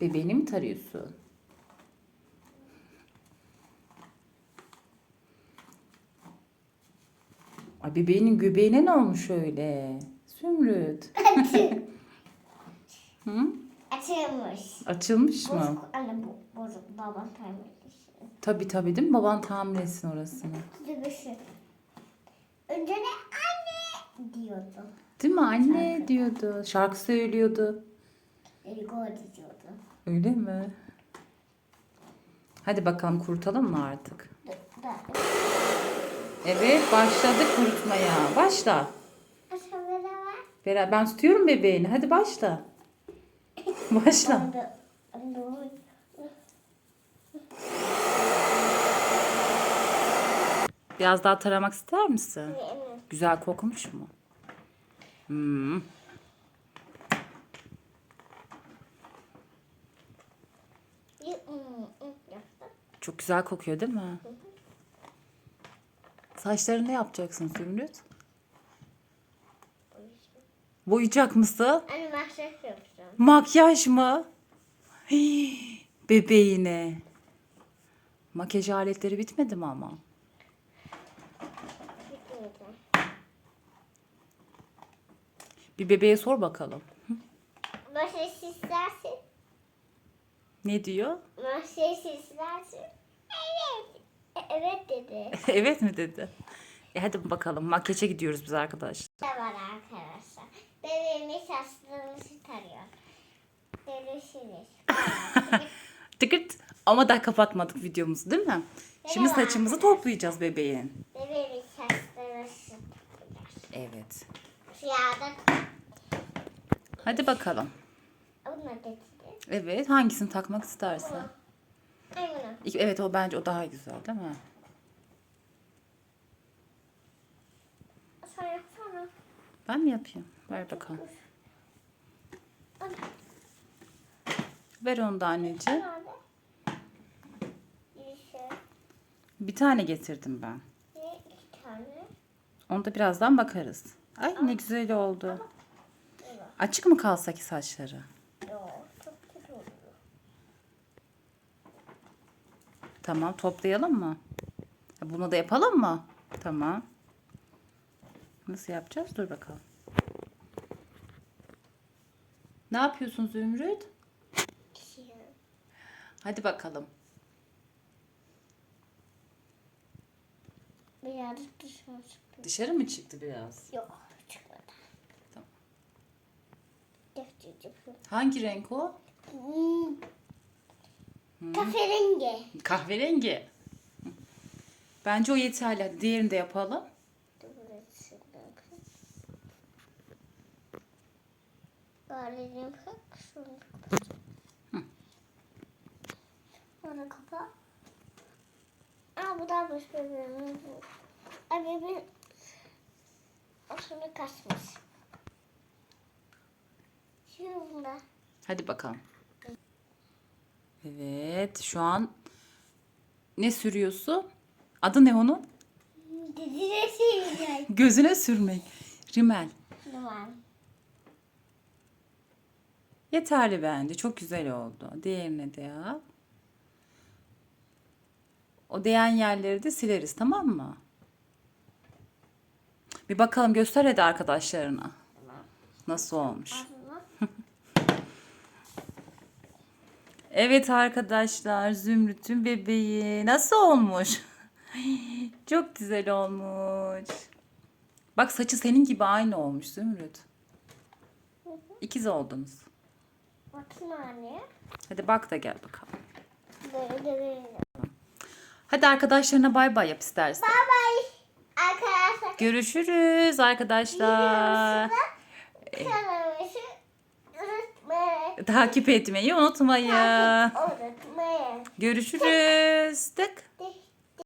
Bebeğini mi tarıyorsun? Ay bebeğinin göbeğine ne olmuş öyle? Zümrüt. Hı? Açılmış. Açılmış mı? Bozuk anne bu bozuk baba pembesi. Tabii tabii değil mi? Baban tahmin etsin orasını. Önce ne anne diyordu. Değil mi? Anne diyordu. Şarkı söylüyordu. Diyordu. Öyle mi? Hadi bakalım kurutalım mı artık? Evet başladık kurutmaya. Başla. Bera- Ben tutuyorum bebeğini. Hadi başla. Başla. Biraz daha taramak ister misin? Güzel kokmuş mu? Hmm. Çok güzel kokuyor değil mi? Saçlarını ne yapacaksın Zümrüt? Boyayacak mısın? Anne masaj yapacağım. Makyaj mı? Hii, bebeğine. Makyaj aletleri bitmedi mi ama? Bitmeyeceğim. Bir bebeğe sor bakalım. Masaj istersin. Ne diyor? İstersin. Evet. Evet dedi. evet mi dedi? E hadi bakalım makyaja gidiyoruz biz arkadaşlar. Var arkadaşlar? Bebeğimiz hastalığımızı tarıyor. Görüşürüz. Tıkırt. Ama daha kapatmadık videomuzu değil mi? Şimdi Merhaba saçımızı toplayacağız bebeğin. Bebeğimiz hastalığımızı tarıyor. Evet. Yağda Hadi bakalım. bunu getirdi. Evet hangisini takmak istersen. Ay bunu. Evet o bence o daha güzel değil mi? Sen yapsana. Ben mi yapayım? Ver bakalım. Al. Ver onu da anneciğim. Nerede? Bir tane getirdim ben. Ve iki tane. Onu da birazdan bakarız. Ay ne güzel oldu. Açık mı kalsa ki saçları? Yok. Çok kötü oluyor. Tamam toplayalım mı? Bunu da yapalım mı? Tamam. Nasıl yapacağız? Dur bakalım. Ne yapıyorsun Zümrüt? Hadi bakalım. Biraz dışarı çıktı. Dışarı mı çıktı biraz? Yok. Çıkmadı. Tamam. Hangi renk o? Hmm. Kahverengi. Kahverengi. Bence o yeterli. Hadi diğerini de yapalım. Onu kapa. Aa bu da boş bebeğim. Ay bebeğim. Şunu kaçmış. Şurada. Hadi bakalım. Evet şu an ne sürüyorsun? Adı ne onun? Dediğine şey Gözüne sürmek. Rimel. Tamam. Yeterli bence. Çok güzel oldu. Diğerine de yap. O değen yerleri de sileriz tamam mı? Bir bakalım göster hadi arkadaşlarına. Nasıl olmuş? Evet arkadaşlar Zümrüt'ün bebeği nasıl olmuş? Çok güzel olmuş. Bak saçı senin gibi aynı olmuş Zümrüt. İkiz oldunuz. Bakayım anne. Hadi bak da gel bakalım. Hadi arkadaşlarına bay bay yap istersen. Bye bye. Arkadaşlar Görüşürüz arkadaşlar. kanalımızı Takip etmeyi unutmayın. Unutmayın. Görüşürüz. Tık.